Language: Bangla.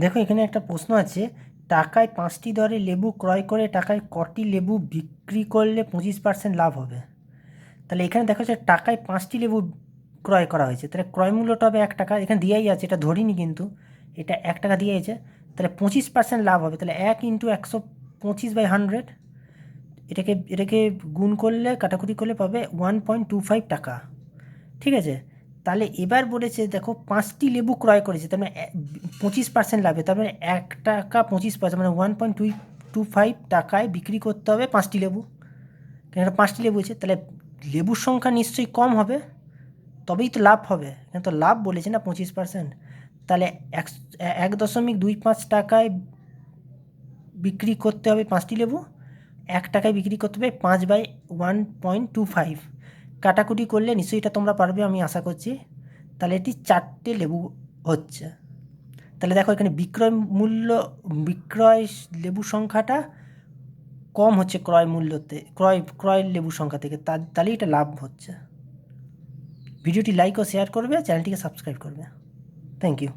দেখো, এখানে একটা প্রশ্ন আছে। টাকায় পাঁচটি দরে লেবু ক্রয় করে টাকায় কটি লেবু বিক্রি করলে পঁচিশ পার্সেন্ট লাভ হবে? তাহলে এখানে দেখা যাচ্ছে টাকায় পাঁচটি লেবু ক্রয় করা হয়েছে। তাহলে ক্রয় মূল্যটা হবে এক টাকা। এখানে দিয়েই আছে, এটা ধরিনি কিন্তু। এটা এক টাকা দিয়ে আছে তাহলে পঁচিশ পার্সেন্ট লাভ হবে। তাহলে এক ইন্টু একশো পঁচিশ বাই হান্ড্রেড, এটাকে এটাকে গুণ করলে, কাটাকুটি করলে পাবে ওয়ান পয়েন্ট টু ফাইভ টাকা। ঠিক আছে? তাহলে এবার বলেছে, দেখো পাঁচটি লেবু ক্রয় করেছে, তার মানে পঁচিশ পার্সেন্ট লাভে, তার মানে এক টাকা পঁচিশ পার্সেন্ট মানে one point two two five টাকায় বিক্রি করতে হবে পাঁচটি লেবু। কেন পাঁচটি লেবু আছে তাহলে লেবুর সংখ্যা নিশ্চয়ই কম হবে, তবেই তো লাভ হবে। এখানে তো লাভ বলেছে না পঁচিশ পার্সেন্ট তাহলে এক এক দশমিক দুই পাঁচ টাকায় বিক্রি করতে হবে পাঁচটি লেবু, এক টাকায় বিক্রি করতে হবে পাঁচ by one point two five কাটাকুটি করলে নিশ্চয়ই এটা তোমরা পারবে, আমি আশা করছি। তাহলে এটি চারটে লেবু হচ্ছে। তাহলে দেখো এখানে বিক্রয় মূল্য, বিক্রয় লেবু সংখ্যাটা কম হচ্ছে ক্রয় মূল্যতে, ক্রয় ক্রয় লেবু সংখ্যা থেকে। তা, তাহলেই এটা লাভ হচ্ছে। ভিডিওটি লাইক ও শেয়ার করবে, চ্যানেলটিকে সাবস্ক্রাইব করবে। Thank you